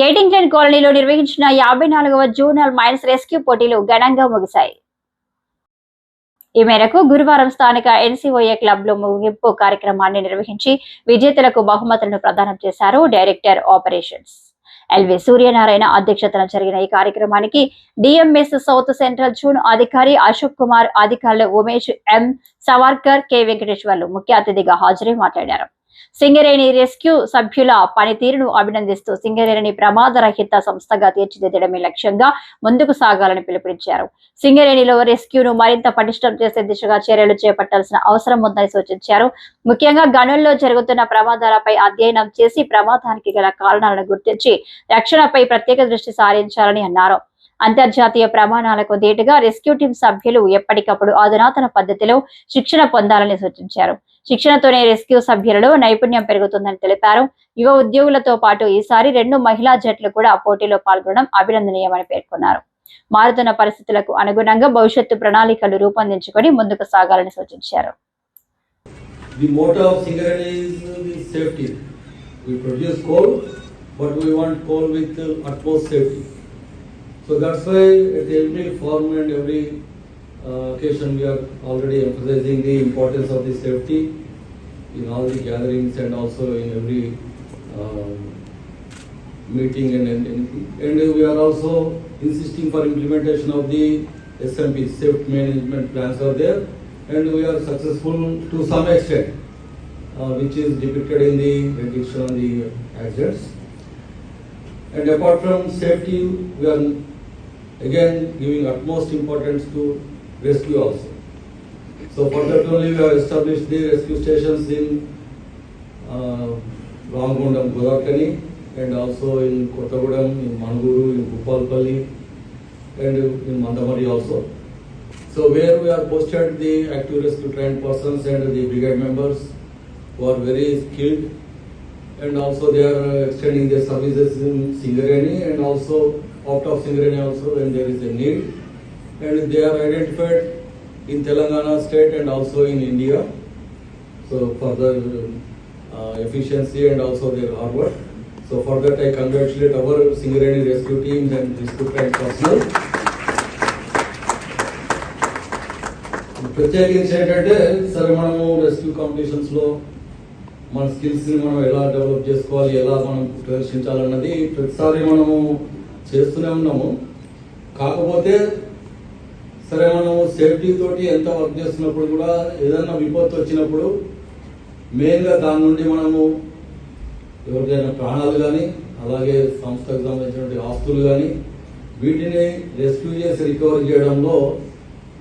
ఎయిటింగ్టన్ కాలనీలో నిర్వహించిన యాభై నాలుగవ జూనల్ మైన్స్ రెస్క్యూ పోటీలు ఘనంగా ముగిశాయి. ఈ మేరకు గురువారం స్థానిక ఎన్సీఓఏ క్లబ్లో ముగింపు కార్యక్రమాన్ని నిర్వహించి విజేతలకు బహుమతులను ప్రదానం చేశారు డైరెక్టర్ ఆపరేషన్స్. ఎల్వి సూర్యనారాయణ అధ్యక్షతన జరిగిన ఈ కార్యక్రమానికి డిఎంఎస్ సౌత్ సెంట్రల్ జూన్ అధికారి అశోక్ కుమార్ అధికారులు ఉమేష్ ఎం సవార్కర్ కె వెంకటేశ్వర్లు ముఖ్య అతిథిగా హాజరై మాట్లాడారు. సింగరేణి రెస్క్యూ సభ్యుల పనితీరును అభినందిస్తూ సింగరేణిని ప్రమాదరహిత సంస్థగా తీర్చిదిద్దడమే లక్ష్యంగా ముందుకు సాగాలని పిలుపునిచ్చారు. సింగరేణిలో రెస్క్యూను మరింత పటిష్టం చేసే దిశగా చర్యలు చేపట్టాల్సిన అవసరం ఉందని సూచించారు. ముఖ్యంగా గనుల్లో జరుగుతున్న ప్రమాదాలపై అధ్యయనం చేసి ప్రమాదానికి గల కారణాలను గుర్తించి రక్షణపై ప్రత్యేక దృష్టి సారించాలని అన్నారు. అంతర్జాతీయ ప్రమాణాలకు ధీటుగా రెస్క్యూ టీం సభ్యులు ఎప్పటికప్పుడు అధునాతన పద్ధతిలో శిక్షణ పొందాలని సూచించారు. శిక్షణతోనే రెస్క్యూ సభ్యులలో నైపుణ్యం పెరుగుతుందని తెలిపారు. యువ ఉద్యోగులతో పాటు ఈసారి రెండు మహిళా జట్లు కూడా పోటీలో పాల్గొనడం అభినందనీయమని పేర్కొన్నారు. మారుతున్న పరిస్థితులకు అనుగుణంగా భవిష్యత్తు ప్రణాళికలు రూపొందించుకొని ముందుకు సాగాలని సూచించారు. In all the gatherings and also in every um, meeting and and anything. And we are also insisting for implementation of the SMP, safety management plans are there. And we are successful to some extent, uh, which is depicted in the reduction of the accidents. And apart from safety, we are again giving utmost importance to rescue also. So for that only we have established the rescue stations in uh, Ramagundam, Godakani, and also in Kottagudam, in Manguru, in Gopalpalli, and in Mandamari also. So where we have posted the active rescue trained persons and the brigade members who are very skilled and also they are extending their services in Singareni and also out of Singareni also when there is a need. And they are identified in Telangana state and also in India. So for the uh, efficiency and also their hard work. So for that I congratulate our Singareni rescue teams and rescue trained personnel. ప్రత్యేకించి ఏంటంటే సరే మనము rescue కాంపిటీషన్స్లో మన స్కిల్స్ని మనం ఎలా develop చేసుకోవాలి ఎలా మనం ప్రదర్శించాలన్నది ప్రతిసారి మనము చేస్తూనే ఉన్నాము కాకపోతే సరే మనం సేఫ్టీ తోటి ఎంత వర్క్ చేస్తున్నప్పుడు కూడా ఏదైనా విపత్తు వచ్చినప్పుడు మెయిన్గా దాని నుండి మనము ఎవరికైనా ప్రాణాలు కానీ అలాగే సంస్థకు సంబంధించినటువంటి ఆస్తులు కానీ వీటిని రెస్క్యూ చేసి రికవరీ చేయడంలో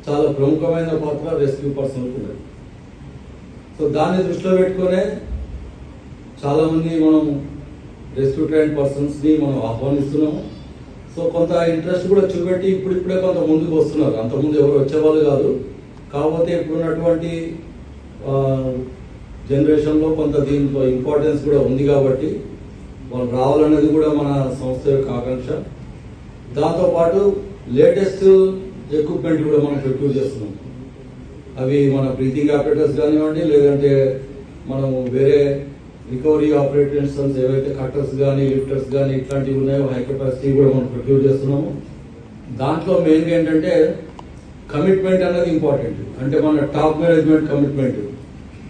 చాలా ప్రముఖమైన పాత్ర రెస్క్యూ పర్సన్ ఉన్నది సో దాన్ని దృష్టిలో పెట్టుకునే చాలామంది మనము మనం రెస్క్యూ ట్రైన్ పర్సన్స్ని మనం ఆహ్వానిస్తున్నాము. సో కొంత ఇంట్రెస్ట్ కూడా చూపెట్టి ఇప్పుడిప్పుడే కొంత ముందుకు వస్తున్నారు. అంతకుముందు ఎవరు వచ్చేవాళ్ళు కాదు. కాకపోతే ఇప్పుడున్నటువంటి జనరేషన్లో కొంత దీంట్లో ఇంపార్టెన్స్ కూడా ఉంది కాబట్టి వాళ్ళు రావాలన్నది కూడా మన సంస్థ యొక్క ఆకాంక్ష. దాంతోపాటు లేటెస్ట్ ఎక్విప్మెంట్ కూడా మనం ప్రొక్యూర్ చేస్తున్నాం. అవి మన బ్రీతింగ్ ఆపరేటర్స్ కానివ్వండి లేదంటే మనం వేరే రికవరీ ఆపరేటర్స్ ఏవైతే కట్టర్స్ కానీ లిఫ్టర్స్ కానీ ఇట్లాంటివి ఉన్నాయో హై కెపాసిటీ కూడా మనం ప్రొక్యూర్ చేస్తున్నాము. దాంట్లో మెయిన్గా ఏంటంటే కమిట్మెంట్ అనేది ఇంపార్టెంట్ అంటే మన టాప్ మేనేజ్మెంట్ కమిట్మెంట్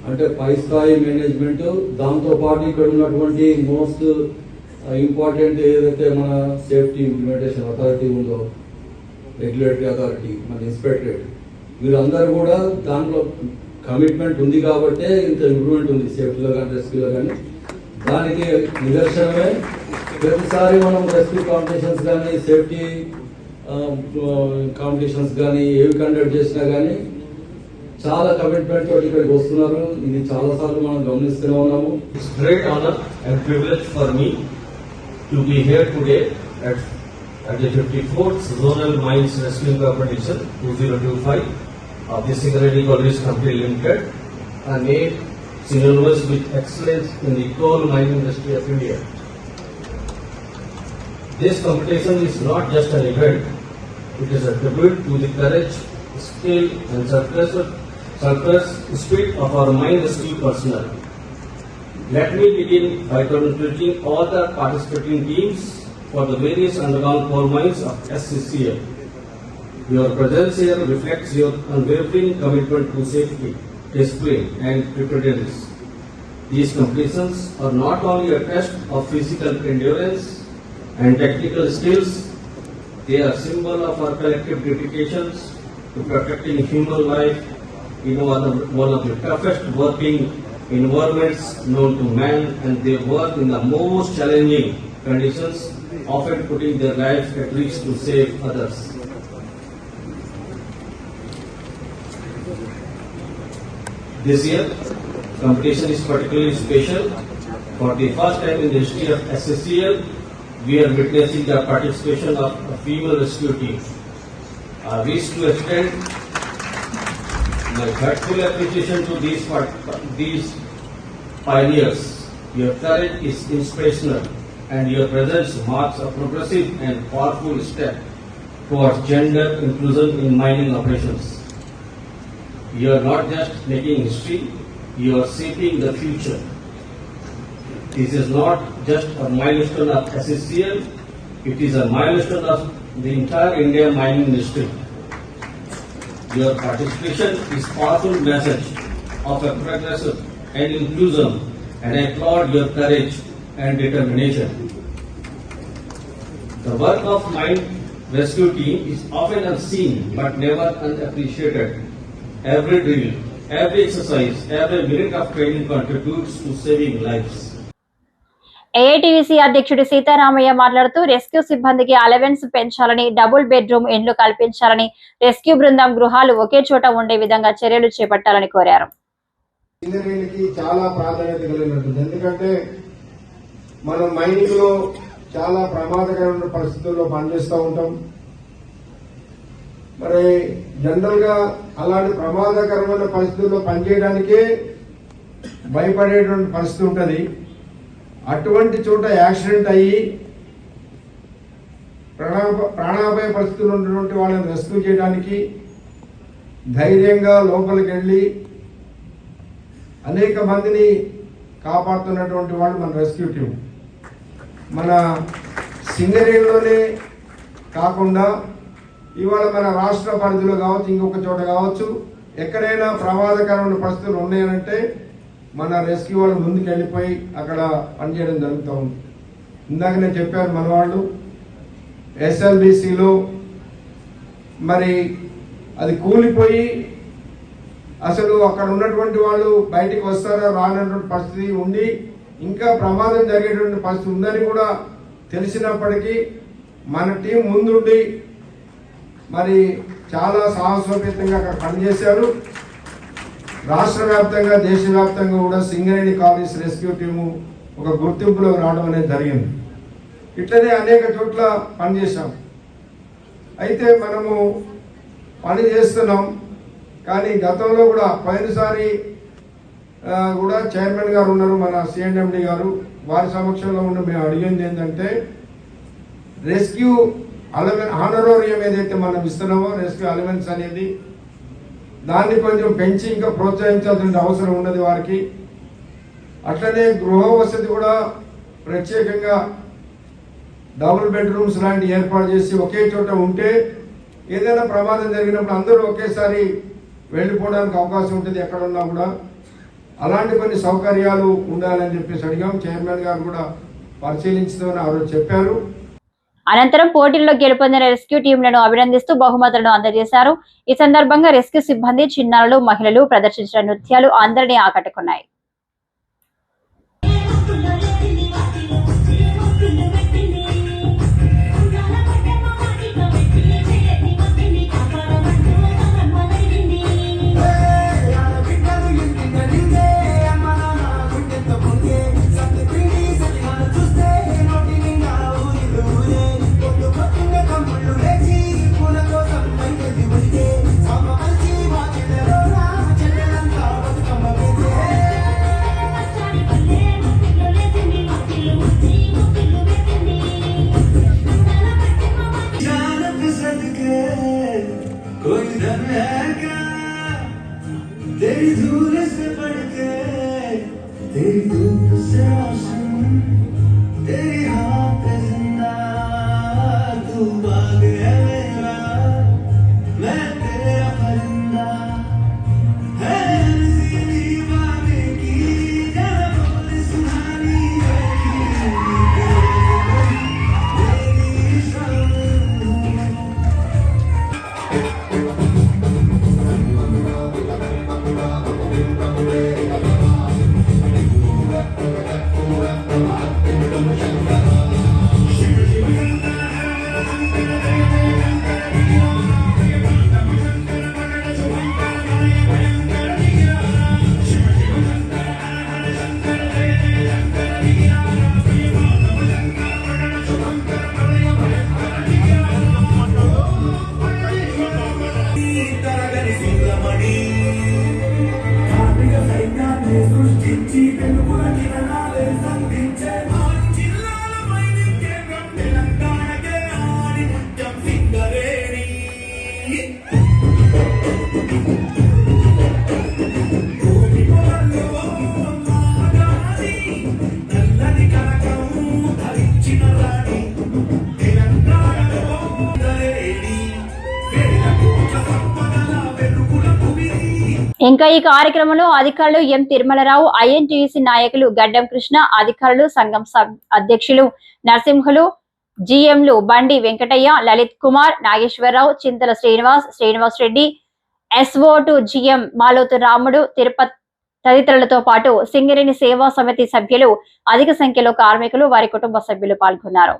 అంటే పై స్థాయి మేనేజ్మెంట్ దాంతోపాటు ఇక్కడ ఉన్నటువంటి మోస్ట్ ఇంపార్టెంట్ uh, ఏదైతే మన సేఫ్టీ ఇంప్లిమెంటేషన్ అథారిటీ ఉందో రెగ్యులేటరీ అథారిటీ మన ఇన్స్పెక్టరేట్ వీరందరూ కూడా దాంట్లో కమిట్మెంట్ ఉంది కాబట్టే ఇంత ఇంప్రూవ్మెంట్ ఉంది సేఫ్టీలో కానీ రెస్క్యూలో కానీ. దానికి నిదర్శనమే ప్రతిసారి మనం రెస్క్యూ కాంపిటీషన్స్ కానీ సేఫ్టీ కాంపిటీషన్స్ కానీ ఏవి కండక్ట్ చేసినా కానీ చాలా కమిట్మెంట్ తోటి ఇక్కడికి వస్తున్నారు. ఇది చాలా సార్లు మనం గమనిస్తూనే ఉన్నాము. It's great honour and privilege for me to be here today at at the fifty fourth zonal mines rescue competition two zero two five Uh, of the Singareni College Company Limited and made synonymous with excellence in the coal mining industry of India. This competition is not just an event, it is a tribute to the courage, skill and surplus, spirit of our mine rescue personnel. Let me begin by congratulating all the participating teams for the various underground coal mines of SCCL. Your presence here reflects your unwavering commitment to safety, discipline, and preparedness. These completions are not only a test of physical endurance and technical skills, they are a symbol of our collective dedications to protecting human life in one of, one of the toughest working environments known to man and they work in the most challenging conditions, often putting their lives at risk to save others. This year, competition is particularly special. For the first time in the history of SSCL, we are witnessing the participation of a female rescue team. I wish to extend my heartfelt appreciation to these, these pioneers. Your courage is inspirational and your presence marks a progressive and powerful step towards gender inclusion in mining operations. You are not just making history, you are shaping the future. This is not just a milestone of SSCL, it is a milestone of the entire India mining industry. Your participation is powerful message of a progressive and inclusion and I applaud your courage and determination. The work of mine rescue team is often unseen but never unappreciated. Every drill, every exercise, every minute of training contributes to saving lives. AITUC అధ్యక్షుడు సీతారామయ్య మాట్లాడుతూ rescue సిబ్బందికి allowance పెంచాలని double bedroom ఇండ్లు కల్పించాలని rescue బృందం గృహాలు ఒకే చోట ఉండే విధంగా చర్యలు చేపట్టాలని కోరారు. ఇంజనీరింగ్కి చాలా ప్రాధాన్యత కలిగినట్టుంది ఎందుకంటే మనం మైనింగ్లో చాలా ప్రమాదకరమైన పరిస్థితుల్లో పనిచేస్తూ ఉంటాం. మరి జనరల్గా అలాంటి ప్రమాదకరమైన పరిస్థితుల్లో పనిచేయడానికే భయపడేటువంటి పరిస్థితి ఉంటుంది. అటువంటి చోట యాక్సిడెంట్ అయ్యి ప్రాణాప ప్రాణాపాయ పరిస్థితులు ఉన్నటువంటి వాళ్ళని రెస్క్యూ చేయడానికి ధైర్యంగా లోపలికి వెళ్ళి అనేక మందిని కాపాడుతున్నటువంటి వాళ్ళు మన రెస్క్యూ టీం. మన సింగరేణిలోనే కాకుండా ఇవాళ మన రాష్ట్ర పరిధిలో కావచ్చు ఇంకొక చోట కావచ్చు ఎక్కడైనా ప్రమాదకరమైన పరిస్థితులు ఉన్నాయనంటే మన రెస్క్యూ వాళ్ళు ముందుకు వెళ్ళిపోయి అక్కడ పనిచేయడం జరుగుతూ ఉంది. ఇందాక నేను చెప్పాను మన వాళ్ళు ఎస్ఎల్బిసిలో మరి అది కూలిపోయి అసలు అక్కడ ఉన్నటువంటి వాళ్ళు బయటికి వస్తారో రానటువంటి పరిస్థితి ఉండి ఇంకా ప్రమాదం జరిగేటువంటి పరిస్థితి ఉందని కూడా తెలిసినప్పటికీ మన టీం ముందుండి మరి చాలా సాహసోపేతంగా అక్కడ పనిచేశారు. రాష్ట్ర వ్యాప్తంగా దేశవ్యాప్తంగా కూడా సింగరేణి కాలనీస్ రెస్క్యూ టీము ఒక గుర్తింపులో రావడం అనేది జరిగింది. ఇట్లనే అనేక చోట్ల పనిచేశాం. అయితే మనము పని చేస్తున్నాం. కానీ గతంలో కూడా పోయినసారి కూడా చైర్మన్ గారు ఉన్నారు మన సిఎండి గారు. వారి సమక్షంలో ఉన్న మేము అడిగింది ఏంటంటే రెస్క్యూ అలవెన్ ఆనరోరియం ఏదైతే మనం ఇస్తున్నామో రెస్క్యూ అలవెన్స్ అనేది దాన్ని కొంచెం పెంచి ఇంకా ప్రోత్సహించాల్సిన అవసరం ఉన్నది వారికి. అట్లనే గృహ వసతి కూడా ప్రత్యేకంగా డబుల్ బెడ్రూమ్స్ లాంటి ఏర్పాటు చేసి ఒకే చోట ఉంటే ఏదైనా ప్రమాదం జరిగినప్పుడు అందరూ ఒకేసారి వెళ్ళిపోవడానికి అవకాశం ఉంటుంది ఎక్కడున్నా కూడా. అలాంటి కొన్ని సౌకర్యాలు ఉండాలని చెప్పేసి అడిగాం. చైర్మన్ గారు కూడా పరిశీలించుతామని ఆ రోజు చెప్పారు. అనంతరం పోటీల్లో గెలుపొందిన రెస్క్యూ టీంలను అభినందిస్తూ బహుమతులను అందజేశారు. ఈ సందర్భంగా రెస్క్యూ సిబ్బంది చిన్నారులు మహిళలు ప్రదర్శించిన నృత్యాలు అందరినీ ఆకట్టుకున్నాయి. Ele do céu assim. ఇంకా ఈ కార్యక్రమంలో అధికారులు ఎం తిరుమలరావు ఐఎన్టీయూసీ నాయకులు గడ్డం కృష్ణ అధికారులు సంఘం సబ్ అధ్యక్షులు Narasimhulu జిఎంలు Bandi Venkataiah Lalit Kumar Nageswararao Chintala Srinivas Srinivas Reddy SO to GM Malothu Ramudu Tirupati తదితరులతో పాటు సింగరేణి సేవా సమితి సభ్యులు అధిక సంఖ్యలో కార్మికులు వారి కుటుంబ సభ్యులు పాల్గొన్నారు.